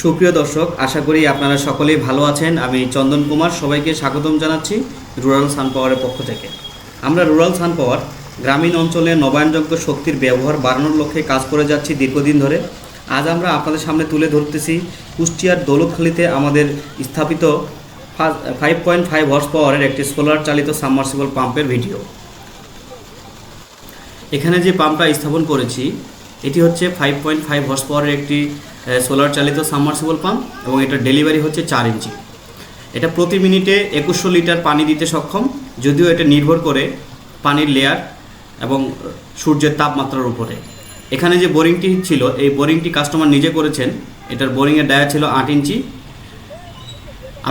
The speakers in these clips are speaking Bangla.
সুপ্রিয় দর্শক, আশা করি আপনারা সকলেই ভালো আছেন। আমি চন্দন কুমার, সবাইকে স্বাগতম জানাচ্ছি রুরাল সান পাওয়ারের পক্ষ থেকে। আমরা রুরাল সান পাওয়ার গ্রামীণ অঞ্চলে নবায়নযোগ্য শক্তির ব্যবহার বাড়ানোর লক্ষ্যে কাজ করে যাচ্ছি দীর্ঘদিন ধরে। আজ আমরা আপনাদের সামনে তুলে ধরতেছি কুষ্টিয়ার দৌলতখালীতে আমাদের স্থাপিত ফাইভ পয়েন্ট ফাইভ হর্স পাওয়ারের একটি সোলার চালিত সাবমার্সিবল পাম্পের ভিডিও এখানে যে পাম্পটা স্থাপন করেছি এটি হচ্ছে ফাইভ পয়েন্ট ফাইভ হর্স পাওয়ারের একটি সোলার চালিত সাবমার্সিবল পাম্প এবং এটার ডেলিভারি হচ্ছে চার ইঞ্চি এটা প্রতি মিনিটে একুশশো লিটার পানি দিতে সক্ষম, যদিও এটা নির্ভর করে পানির লেয়ার এবং সূর্যের তাপমাত্রার উপরে। এখানে যে বোরিংটি ছিল, এই বোরিংটি কাস্টমার নিজে করেছেন, এটার বোরিংয়ের ডায়া ছিল আট ইঞ্চি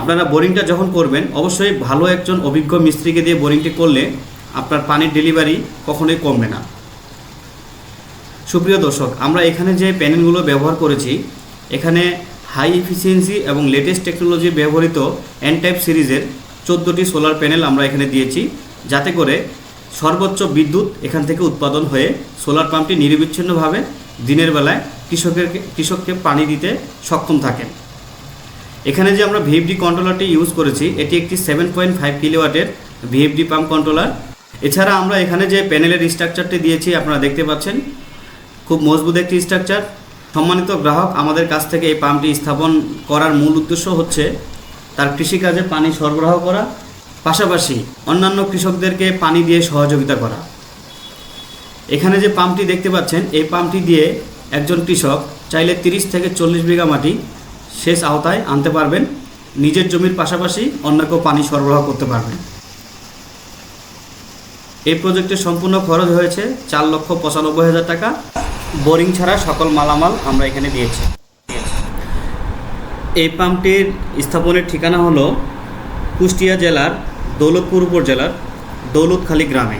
আপনারা বোরিংটা যখন করবেন, অবশ্যই ভালো একজন অভিজ্ঞ মিস্ত্রিকে দিয়ে বোরিংটি করলে আপনার পানির ডেলিভারি কখনোই কমবে না। সুপ্রিয় দর্শক, আমরা এখানে যে প্যানেলগুলো ব্যবহার করেছি, এখানে হাই এফিসিয়েন্সি এবং লেটেস্ট টেকনোলজি ব্যবহৃত এন টাইপ সিরিজের চোদ্দোটি সোলার প্যানেল আমরা এখানে দিয়েছি, যাতে করে সর্বোচ্চ বিদ্যুৎ এখান থেকে উৎপাদন হয়ে সোলার পাম্পটি নিরবিচ্ছিন্নভাবে দিনের বেলায় কৃষকের কৃষককে পানি দিতে সক্ষম থাকেন এখানে যে আমরা ভিএফডি কন্ট্রোলারটি ইউজ করেছি, এটি একটি সেভেন পয়েন্ট ফাইভ কিলোওয়াটের ভিএফডি পাম্প কন্ট্রোলার এছাড়া আমরা এখানে যে প্যানেলের স্ট্রাকচারটি দিয়েছি, আপনারা দেখতে পাচ্ছেন খুব মজবুত একটি স্ট্রাকচার সম্মানিত গ্রাহক, আমাদের কাছ থেকে এই পাম্পটি স্থাপন করার মূল উদ্দেশ্য হচ্ছে তার কৃষিকাজে পানি সরবরাহ করা, পাশাপাশি অন্যান্য কৃষকদেরকে পানি দিয়ে সহযোগিতা করা। এখানে যে পাম্পটি দেখতে পাচ্ছেন, এই পাম্পটি দিয়ে একজন কৃষক চাইলে তিরিশ থেকে চল্লিশ বিঘা মাটি শেষ আওতায় আনতে পারবেন, নিজের জমির পাশাপাশি অন্যকেও পানি সরবরাহ করতে পারবেন। এই প্রজেক্টের সম্পূর্ণ খরচ হয়েছে চার লক্ষ পঁচানব্বই হাজার টাকা। বোরিং ছাড়া সকল মালামাল আমরা এখানে দিয়েছি। এই পাম্পটির স্থাপনের ঠিকানা হলো কুষ্টিয়া জেলার দৌলতপুর উপজেলার দৌলতখালী গ্রামে।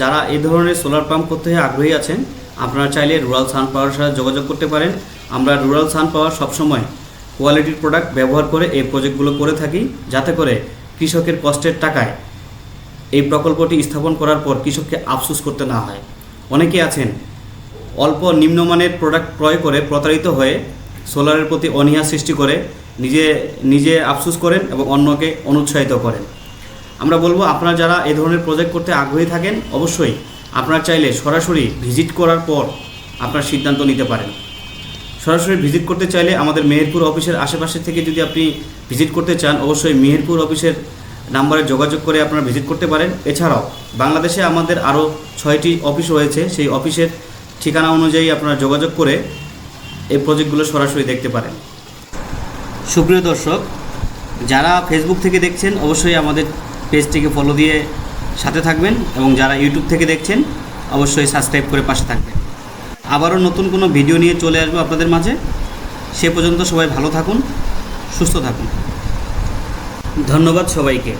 যারা এই ধরনের সোলার পাম্প করতে আগ্রহী আছেন, আপনারা চাইলে রুরাল সান পাওয়ার সাথে যোগাযোগ করতে পারেন। আমরা রুরাল সান পাওয়ার সবসময় কোয়ালিটির প্রোডাক্ট ব্যবহার করে এই প্রজেক্টগুলো করে থাকি, যাতে করে কৃষকের কষ্টের টাকায় এই প্রকল্পটি স্থাপন করার পর কৃষককে আফসোস করতে না হয়। অনেকে আছেন অল্প নিম্নমানের প্রোডাক্ট ক্রয় করে প্রতারিত হয়ে সোলারের প্রতি অনীহা সৃষ্টি করে নিজে নিজে আফসোস করেন এবং অন্যকে অনুৎসাহিত করেন। আমরা বলব, আপনারা যারা এই ধরনের প্রজেক্ট করতে আগ্রহী থাকেন, অবশ্যই আপনারা চাইলে সরাসরি ভিজিট করার পর আপনার সিদ্ধান্ত নিতে পারেন। সরাসরি ভিজিট করতে চাইলে আমাদের মেহেরপুর অফিসের আশেপাশে থেকে যদি আপনি ভিজিট করতে চান, অবশ্যই মেহেরপুর অফিসের নাম্বারে যোগাযোগ করে আপনারা ভিজিট করতে পারেন। এছাড়াও, বাংলাদেশে আমাদের আরও ছয়টি অফিস রয়েছে। সেই অফিসের ঠিকানা অনুযায়ী আপনারা যোগাযোগ করে এই প্রজেক্টগুলো সরাসরি দেখতে পারেন। সুপ্রিয় দর্শক, যারা ফেসবুক থেকে দেখছেন, অবশ্যই আমাদের পেজটিকে ফলো দিয়ে সাথে থাকবেন এবং যারা ইউটিউব থেকে দেখছেন, অবশ্যই সাবস্ক্রাইব করে পাশে থাকবেন। আবারও নতুন কোনো ভিডিও নিয়ে চলে আসব আপনাদের মাঝে। সে পর্যন্ত সবাই ভালো থাকুন, সুস্থ থাকুন। ধন্যবাদ সবাইকে।